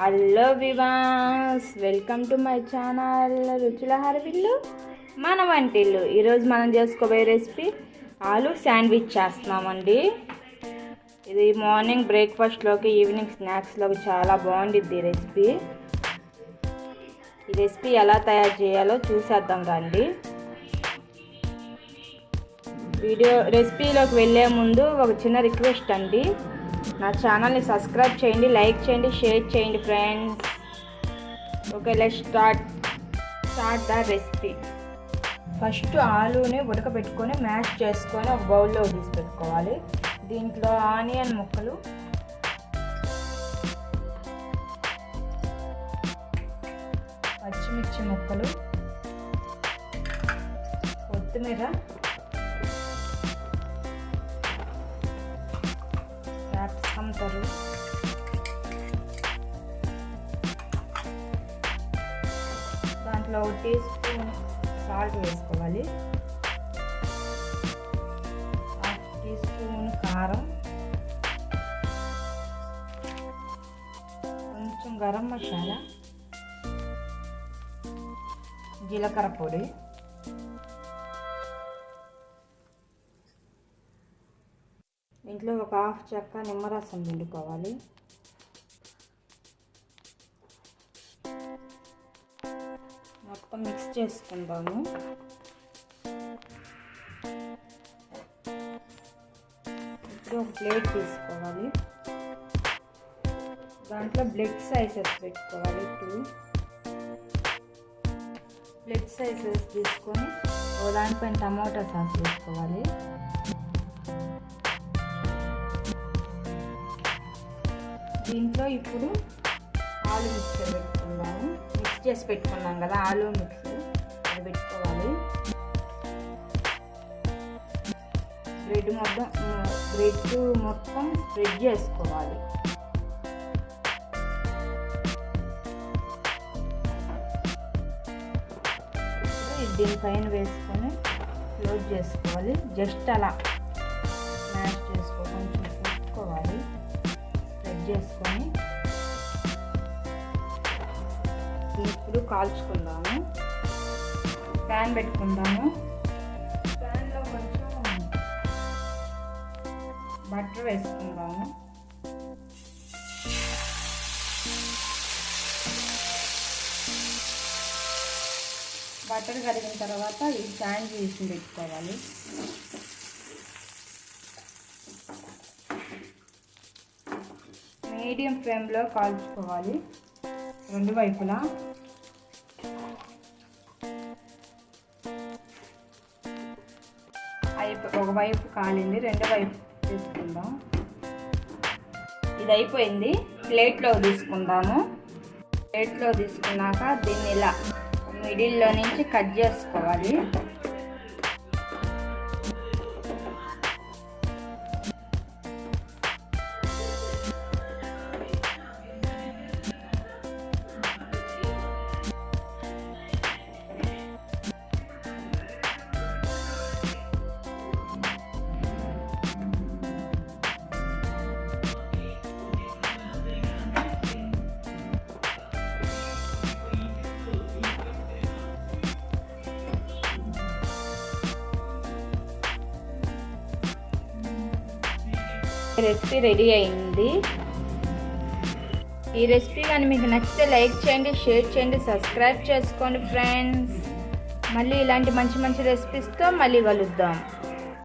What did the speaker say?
Hello viewers welcome to my channel Ruchula Haravillu మన వంటిల్లు ఈరోజు మనం చేసుకోబోయే రెసిపీ ఆలు శాండ్విచ్ చేస్తున్నామండి. ఇది మార్నింగ్ బ్రేక్ఫాస్ట్లోకి ఈవినింగ్ స్నాక్స్లోకి చాలా బాగుండిద్ది ఈ రెసిపీ ఈ రెసిపీ ఎలా తయారు చేయాలో చూసేద్దాం రండి. వీడియో రెసిపీలోకి వెళ్ళే ముందు ఒక చిన్న రిక్వెస్ట్ అండి. నా ఛానల్ని సబ్స్క్రైబ్ చేయండి లైక్ చేయండి షేర్ చేయండి friends okay let start start the recipe first ఆలూని ఉడకబెట్టుకొని మ్యాష్ చేసుకొని ఒక బౌల్లో తీసి పెట్టుకోవాలి. దీంట్లో ఆనియన్ ముక్కలు. పచ్చిమిర్చి ముక్కలు. కొత్తిమీర. అంటారు దాంట్లో ఒక టీ స్పూన్ సాల్ట్ వేసుకోవాలి. హాఫ్ టీ స్పూన్ కారం. కొంచెం గరం మసాలా. జీలకర్ర పొడి. ఇంట్లో ఒక హాఫ్ చెక్క నిమ్మరసం పిండుకోవాలి. మొత్తం మిక్స్ చేసుకుందాము. ఇప్పుడు ఒక ప్లేట్ తీసుకోవాలి. దాంట్లో బ్లడ్ సైజెస్ పెట్టుకోవాలి టూ బ్లడ్ సైజెస్ తీసుకొని ఓ దానిపైన టమాటా సాస్ వేసుకోవాలి. దీంట్లో ఇప్పుడు ఆలు మిక్సర్ పెట్టుకుందాము. మిక్స్ చేసి పెట్టుకున్నాం కదా ఆలు మిక్స్. అది పెట్టుకోవాలి. బ్రెడ్ మొత్తం బ్రెడ్ మొత్తం స్ప్రెడ్ చేసుకోవాలి. దీనిపైన వేసుకొని క్లోజ్ చేసుకోవాలి. జస్ట్ అలా మ్యాష్ చేసుకొని ఇప్పుడు కాల్చుకుందాము. ప్యాన్ పెట్టుకుందాము. ప్యాన్లో కొంచెం బటర్ వేసుకుందాము. బటర్ కరిగిన తర్వాత ఈ శాండ్విచ్ పెట్టుకోవాలి. మీడియం ఫ్లేమ్లో కాల్చుకోవాలి. రెండు వైపులా. ఒక ఒకవైపు కాలింది రెండో వైపు తీసుకుందాం. ఇది అయిపోయింది. ప్లేట్లో తీసుకుందాము. ప్లేట్లో తీసుకున్నాక దీన్ని ఇలా మిడిల్లో నుంచి కట్ చేసుకోవాలి. రెసిపీ రెడీ అయింది. ఈ రెసిపీ కానీ మీకు నచ్చితే లైక్ చేయండి షేర్ చేయండి సబ్స్క్రైబ్ చేసుకోండి ఫ్రెండ్స్. మళ్ళీ ఇలాంటి మంచి మంచి రెసిపీస్తో మళ్ళీ కలుద్దాం.